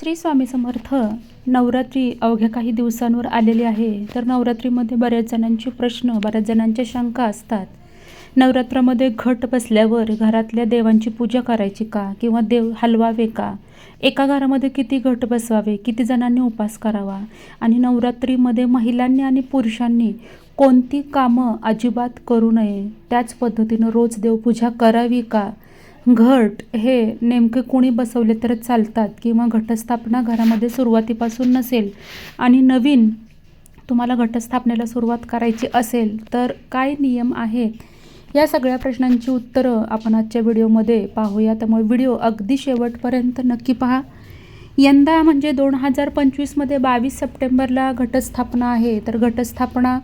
श्री स्वामी समर्थ नवरात्री अवघ्या काही दिवसांवर आलेली आहे. तर नवरात्रीमध्ये बऱ्याच जणांचे प्रश्न बऱ्याच जणांच्या शंका असतात. नवरात्रामध्ये घट बसल्यावर घरातल्या देवांची पूजा करायची का? किंवा देव हलवावे का? एका घरामध्ये किती घट बसवावे? किती जणांनी उपास करावा? आणि नवरात्रीमध्ये महिलांनी आणि पुरुषांनी कोणती कामं अजिबात करू नये? त्याच पद्धतीनं रोज देवपूजा करावी का? घट हे नेमके कोणी बसवले तर चालतात किंवा घटस्थापना घरामध्ये सुरुवातीपासून नसेल आणि नवीन तुम्हाला घटस्थापनेला सुरुवात करायची असेल तर काय नियम आहेत या सगळ्या प्रश्नांची उत्तरं आपण आजच्या व्हिडिओमध्ये पाहूया. त्यामुळे व्हिडिओ अगदी शेवटपर्यंत नक्की पहा. यंदा म्हणजे दोन हजार पंचवीसमध्ये बावीस सप्टेंबरला घटस्थापना आहे. तर घटस्थापना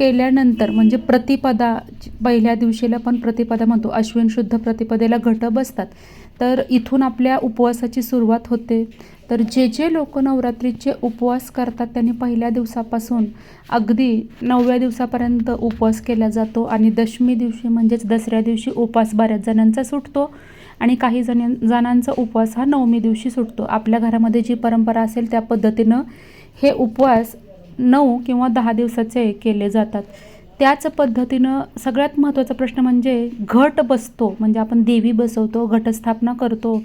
केल्यानंतर म्हणजे प्रतिपदा पहिल्या दिवशीला पण प्रतिपदा म्हणतो अश्विन शुद्ध प्रतिपदेला घट बसतात. तर इथून आपल्या उपवासाची सुरुवात होते. तर जे जे लोक नवरात्रीचे उपवास करतात त्यांनी पहिल्या दिवसापासून अगदी नवव्या दिवसापर्यंत उपवास केला जातो आणि दशमी दिवशी म्हणजेच दसऱ्या दिवशी उपवास बऱ्याच जणांचा सुटतो आणि काही जण जणांचा उपवास हा नवमी दिवशी सुटतो. आपल्या घरामध्ये जी परंपरा असेल त्या पद्धतीनं हे उपवास नऊ किंवा दहा दिवसाचे केले जातात. त्याच पद्धतीनं सगळ्यात महत्त्वाचा प्रश्न म्हणजे घट बसतो म्हणजे आपण देवी बसवतो घटस्थापना करतो.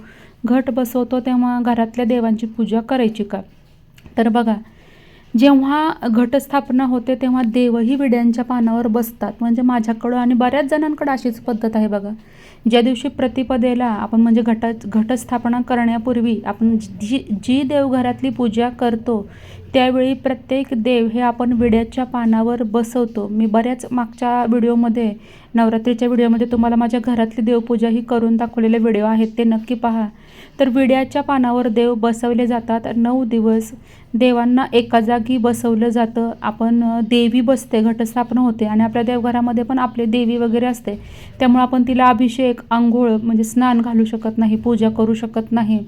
घट बसवतो तेव्हा घरातल्या देवांची पूजा करायची का? तर बघा जेव्हा घटस्थापना होते तेव्हा देवही विड्यांच्या पानावर बसतात. म्हणजे माझ्याकडं आणि बऱ्याच जणांकडं अशीच पद्धत आहे बघा. ज्या दिवशी प्रतिपदेला आपण म्हणजे घट घटस्थापना करण्यापूर्वी आपण जी जी देवघरातली पूजा करतो त्यावेळी प्रत्येक देव हे आपण विड्याच्या पानावर बसवतो. मी बऱ्याच मागच्या व्हिडिओमध्ये नवरात्रीच्या व्हिडिओमध्ये तुम्हाला माझ्या घरातली देवपूजाही करून दाखवलेले व्हिडिओ आहेत ते नक्की पहा. तर विड्याच्या पानावर देव बसवले जातात. नऊ दिवस देवांना एका जागी बसवलं जातं. आपण देवी बसते घटस्थापना होते आणि आपल्या देवघरामध्ये पण आपले देवी वगैरे असते. त्यामुळे आपण तिला अभिषेक आंघोळ म्हणजे स्नान घालू शकत नाही पूजा करू शकत नाही.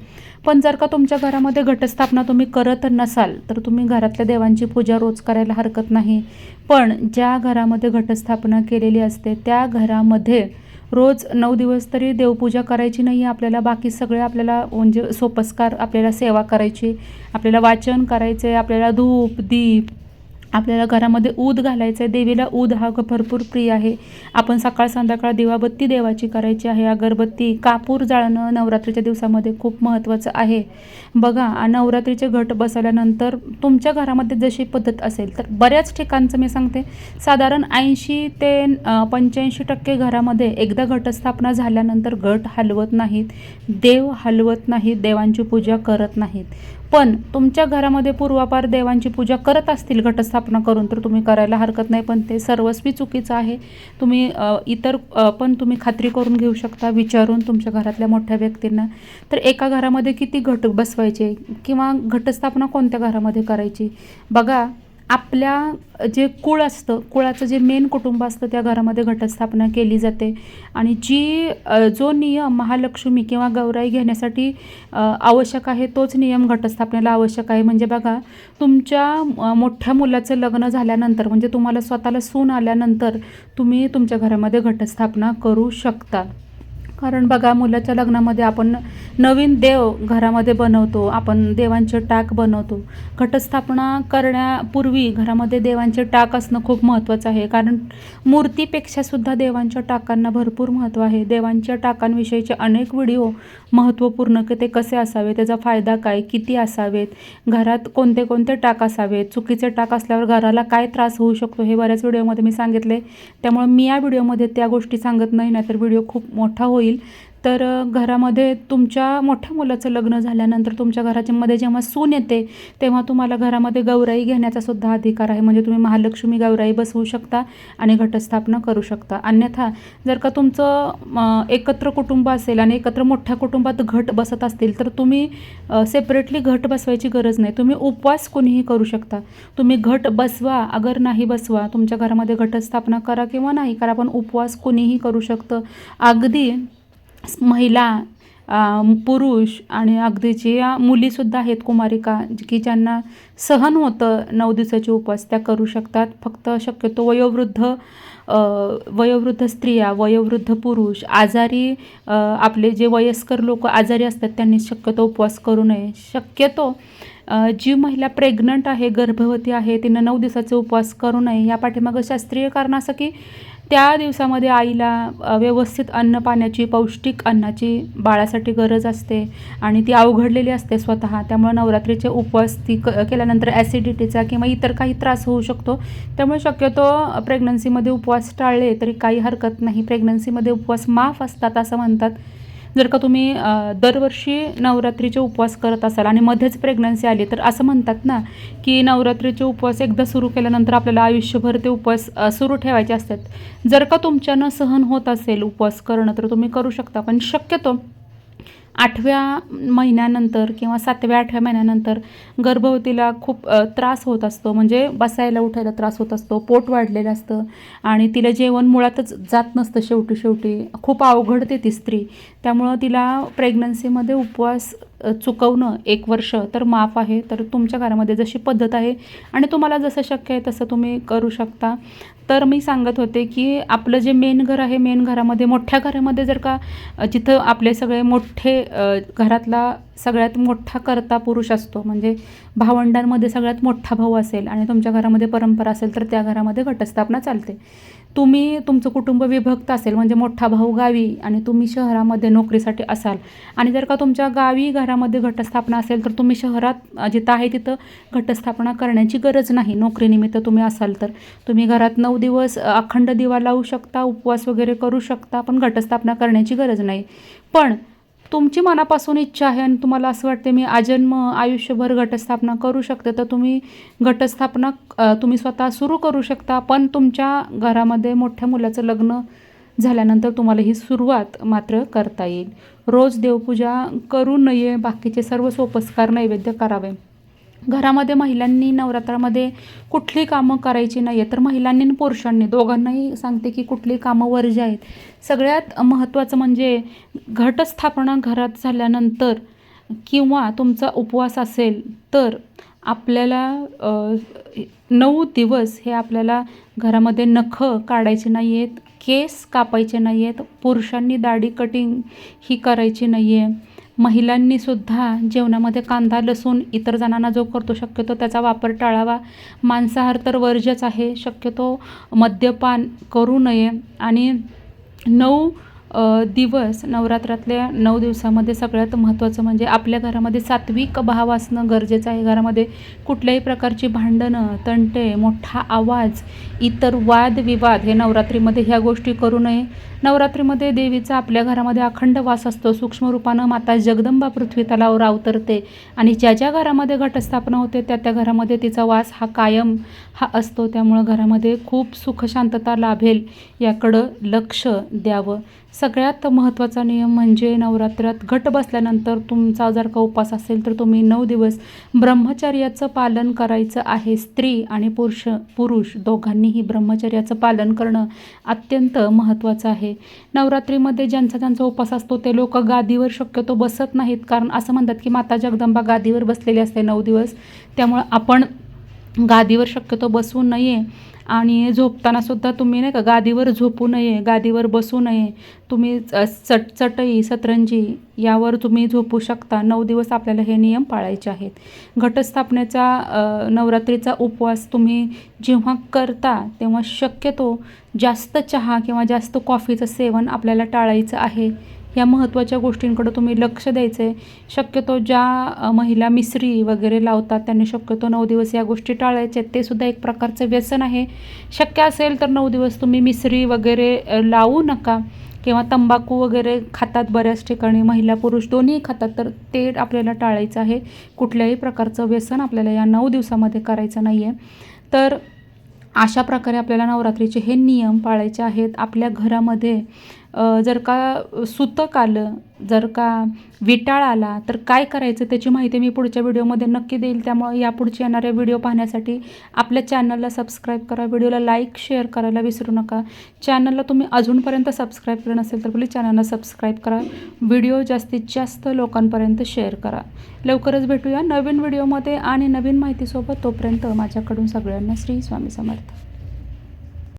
पण जर का तुमच्या घरामध्ये घटस्थापना तुम्ही करत नसाल तर तुम्ही घरातल्या देवांची पूजा रोज करायला हरकत नाही. पण ज्या घरामध्ये घटस्थापना केलेली असते त्या घरामध्ये रोज नऊ दिवस तरी देवपूजा करायची नाही आपल्याला बाकी सगळे आपल्याला म्हणजे सोपस्कार आपल्याला सेवा करायची आपल्याला वाचन करायचे आपल्याला धूप दीप आपल्याला घरामध्ये ऊद घालायचं आहे देवीला ऊद हा भरपूर प्रिय आहे. आपण सकाळ संध्याकाळ दिवाबत्ती देवाची करायची आहे. अगरबत्ती कापूर जाळणं नवरात्रीच्या दिवसामध्ये खूप महत्त्वाचं आहे. बघा नवरात्रीचे घट बसवल्यानंतर तुमच्या घरामध्ये जशी पद्धत असेल तर बऱ्याच ठिकाणचं मी सांगते. साधारण ऐंशी ते पंच्याऐंशी टक्के घरामध्ये एकदा घटस्थापना झाल्यानंतर घट हलवत नाहीत. देव हलवत नाहीत. देवांची पूजा करत नाहीत. पण तुमच्या घरामध्ये पूर्वापार देवांची पूजा करत असतील घटस्थापना करून तर तुम्ही करायला हरकत नाही. पण ते सर्वस्वी चुकीचं आहे. तुम्ही इतर पण तुम्ही खात्री करून घेऊ शकता विचारून तुमच्या घरातल्या मोठ्या व्यक्तींना. तर एका घरामध्ये किती घट बसवायचे किंवा घटस्थापना कोणत्या घरामध्ये करायची? बघा आपल्या जे कुळ असतं कुळाचं जे मेन कुटुंब असतं त्या घरामध्ये घटस्थापना केली जाते. आणि जी जो नियम महालक्ष्मी किंवा गौराई घेण्यासाठी आवश्यक आहे तोच नियम घटस्थापनेला आवश्यक आहे. म्हणजे बघा तुमच्या मोठ्या मुलाचं लग्न झाल्यानंतर म्हणजे तुम्हाला स्वतःला सून आल्यानंतर तुम्ही तुमच्या घरामध्ये घटस्थापना करू शकता. कारण बघा मुलाच्या लग्नामध्ये आपण नवीन देव घरामध्ये बनवतो आपण देवांचे टाक बनवतो. घटस्थापना करण्यापूर्वी घरामध्ये देवांचे टाक असणं खूप महत्त्वाचं आहे. कारण मूर्तीपेक्षासुद्धा देवांच्या टाकांना भरपूर महत्त्व आहे. देवांच्या टाकांविषयीचे अनेक व्हिडिओ महत्त्वपूर्ण की ते कसे असावे त्याचा फायदा काय किती असावेत घरात कोणते कोणते टाक असावेत चुकीचे टाक असल्यावर घराला काय त्रास होऊ शकतो हे बऱ्याच व्हिडिओमध्ये मी सांगितले. त्यामुळे मी या व्हिडिओमध्ये त्या गोष्टी सांगत नाही ना तर व्हिडिओ खूप मोठा होईल. तर घरामध्ये तुमच्या मोठ्या मुलाचं लग्न झाल्यानंतर तुमच्या घराच्यामध्ये जेव्हा सून येते तेव्हा तुम्हाला घरामध्ये गौराई घेण्याचा सुद्धा अधिकार आहे. म्हणजे तुम्ही महालक्ष्मी गौराई बसवू शकता आणि घटस्थापना करू शकता. अन्यथा जर का तुमचं एकत्र कुटुंब असेल आणि एकत्र मोठ्या कुटुंबात घट बसत असतील तर तुम्ही सेपरेटली घट बसवायची गरज नाही. तुम्ही उपवास कोणीही करू शकता. तुम्ही घट बसवा अगर नाही बसवा तुमच्या घरामध्ये घटस्थापना करा किंवा नाही करा पण उपवास कोणीही करू शकतं. अगदी महिला पुरुष आणि अगदी जे मुलीसुद्धा आहेत कुमारिका की ज्यांना सहन होतं नऊ दिवसाचे उपवास त्या करू शकतात. फक्त शक्यतो वयोवृद्ध वयोवृद्ध स्त्रिया वयोवृद्ध पुरुष आजारी आपले जे वयस्कर लोक आजारी असतात त्यांनी शक्यतो उपवास करू नये. शक्यतो जी महिला प्रेग्नंट आहे गर्भवती आहे तिनं नऊ दिवसाचे उपवास करू नये. या पाठीमागं शास्त्रीय कारण असं की त्या दिवसामध्ये आईला व्यवस्थित अन्न पाण्याची पौष्टिक अन्नाची बाळासाठी गरज असते आणि ती अवघडलेली असते स्वतः. त्यामुळे नवरात्रीचे उपवास ती क केल्यानंतर ॲसिडिटीचा किंवा इतर काही त्रास होऊ शकतो. त्यामुळे शक्यतो प्रेग्नन्सीमध्ये उपवास टाळले तरी काही हरकत नाही. प्रेग्नन्सीमध्ये उपवास माफ असतात असं म्हणतात. जर का तुम्ही दरवर्षी नवरात्रीचे उपवास करत असाल आणि मध्येच प्रेग्नन्सी आली तर असं म्हणतात ना की नवरात्रीचे उपवास एकदा सुरू केल्यानंतर आपल्याला आयुष्यभर ते उपवास सुरू ठेवायचे असतात. जर का तुमच्यानं सहन होत असेल उपवास करणं तर तुम्ही करू शकता. पण शक्यतो आठव्या महिन्यानंतर किंवा सातव्या आठव्या महिन्यानंतर गर्भवतीला खूप त्रास होत असतो. म्हणजे बसायला उठायला त्रास होत असतो. पोट वाढलेलं असतं. आणि तिला जेवण मुळातच जात नसतं शेवटी शेवटी खूप अवघडते ती स्त्री. त्यामुळं तिला प्रेग्नन्सीमध्ये उपवास चुकवणं एक वर्ष तर माफ आहे. तर तुमच्या घरामध्ये जशी पद्धत आहे आणि तुम्हाला जसं शक्य आहे तसं तुम्ही करू शकता. तर मी सांगत होते की आपलं जे मेन घर आहे मेन घरामध्ये मोठ्या घरामध्ये जर का जिथं आपले सगळे मोठे घरातला सगळ्यात मोठा करता पुरुष असतो. म्हणजे भावंडांमध्ये सगळ्यात मोठा भाऊ असेल आणि तुमच्या घरामध्ये परंपरा असेल तर त्या घरामध्ये घटस्थापना चालते. तुम्ही तुमचं कुटुंब विभक्त असेल म्हणजे मोठा भाऊ गावी आणि तुम्ही शहरामध्ये नोकरीसाठी असाल. आणि जर का तुमच्या गावी घरामध्ये घटस्थापना असेल तर तुम्ही शहरात जिथं आहे तिथं घटस्थापना करण्याची गरज नाही. नोकरीनिमित्त तुम्ही असाल तर. तुम्ही घरात नऊ दिवस अखंड दिवा लावू शकता उपवास वगैरे करू शकता पण घटस्थापना करण्याची गरज नाही. पण तुमची मनापासून इच्छा आहे आणि तुम्हाला असं वाटते मी आजन्म आयुष्यभर घटस्थापना करू शकते तर तुम्ही घटस्थापना तुम्ही स्वतः सुरू करू शकता. पण तुमच्या घरामध्ये मोठ्या मुलाचं लग्न झाल्यानंतर तुम्हाला ही सुरुवात मात्र करता येईल. रोज देवपूजा करू नये बाकीचे सर्व सोपस्कार नैवेद्य करावे. घरामध्ये महिलांनी नवरात्रामध्ये कुठली कामं करायची नाही आहे तर महिलांनी आणि पुरुषांनी. दोघांनाही सांगते की कुठली कामं वर्ज्य आहेत. सगळ्यात महत्त्वाचं म्हणजे घटस्थापना घरात झाल्यानंतर किंवा तुमचा उपवास असेल तर आपल्याला नऊ दिवस हे आपल्याला घरामध्ये नखं काढायचे नाही आहेत केस कापायचे नाही आहेत पुरुषांनी दाढी कटिंग ही करायची नाही आहे महिलांनी सुद्धा जेवणामध्ये कांदा लसूण इतर जणांना जो करतो शक्यतो त्याचा वापर टाळावा. मांसाहार तर वर्ज्यच आहे. शक्यतो मद्यपान करू नये. आणि नऊ दिवस नवरात्रातल्या नऊ दिवसामध्ये सगळ्यात महत्त्वाचं म्हणजे आपल्या घरामध्ये सात्विक भाव असणं गरजेचं आहे. घरामध्ये कुठल्याही प्रकारची भांडणं तंटे मोठा आवाज इतर वादविवाद हे नवरात्रीमध्ये ह्या गोष्टी करू नये. नवरात्रीमध्ये देवीचा आपल्या घरामध्ये अखंड वास असतो. सूक्ष्म रूपानं माता जगदंबा पृथ्वी तलावर अवतरते आणि ज्या ज्या घरामध्ये घटस्थापना होते त्या त्या घरामध्ये तिचा वास हा कायम हा असतो. त्यामुळं घरामध्ये खूप सुखशांतता लाभेल. याकडं लक्ष द्यावं. सगळ्यात महत्त्वाचा नियम म्हणजे नवरात्रात घट बसल्यानंतर तुमचा जर का उपास असेल तर तुम्ही नऊ दिवस ब्रह्मचर्याचं पालन करायचं आहे. स्त्री आणि पुरुष पुरुष दोघांनीही ब्रह्मचर्याचं पालन करणं अत्यंत महत्त्वाचं आहे. नवरात्रीमध्ये ज्यांचा ज्यांचा उपास असतो ते लोक गादीवर शक्यतो बसत नाहीत. कारण असं म्हणतात की माता जगदंबा गादीवर बसलेली असते नऊ दिवस. त्यामुळं आपण गादीवर शक्यतो बसू नये. आणि झोपताना सुद्धा तुम्ही नाही का गादीवर झोपू नये गादीवर बसू नये. तुम्ही च- चट चटई सतरंजी यावर तुम्ही झोपू शकता. नऊ दिवस आपल्याला हे नियम पाळायचे आहेत. घटस्थापनेचा नवरात्रीचा उपवास तुम्ही जेव्हा करता तेव्हा शक्यतो जास्त चहा किंवा जास्त कॉफीचं सेवन आपल्याला टाळायचं आहे. या महत्त्वाच्या गोष्टींकडं तुम्ही लक्ष द्यायचं आहे शक्यतो ज्या महिला मिसरी वगैरे लावतात त्यांनी शक्यतो नऊ दिवस या गोष्टी टाळायच्या आहेत. ते सुद्धा एक प्रकारचं व्यसन आहे. शक्य असेल तर नऊ दिवस तुम्ही मिसरी वगैरे लावू नका किंवा तंबाखू वगैरे खातात बऱ्याच ठिकाणी महिला पुरुष दोन्ही खातात तर ते आपल्याला टाळायचं आहे. कुठल्याही प्रकारचं व्यसन आपल्याला या नऊ दिवसामध्ये करायचं नाही आहे तर अशा प्रकारे आपल्याला नवरात्रीचे हे नियम पाळायचे आहेत. आपल्या घरामध्ये जर का सुतक आलं जर का विटाळ आला तर काय करायचं त्याची माहिती मी पुढच्या व्हिडिओमध्ये नक्की देईल. त्यामुळे यापुढचे येणारे व्हिडिओ पाहण्यासाठी आपल्या चॅनलला सबस्क्राईब करा व्हिडिओला लाईक शेअर करायला विसरू नका. चॅनलला तुम्ही अजूनपर्यंत सबस्क्राईब केलं नसेल तर प्लीज चॅनलला सबस्क्राईब करा. व्हिडिओ जास्तीत जास्त लोकांपर्यंत शेअर करा. लवकरच भेटूया नवीन व्हिडिओमध्ये आणि नवीन माहितीसोबत तोपर्यंत माझ्याकडून सगळ्यांना श्री स्वामी समर्थ.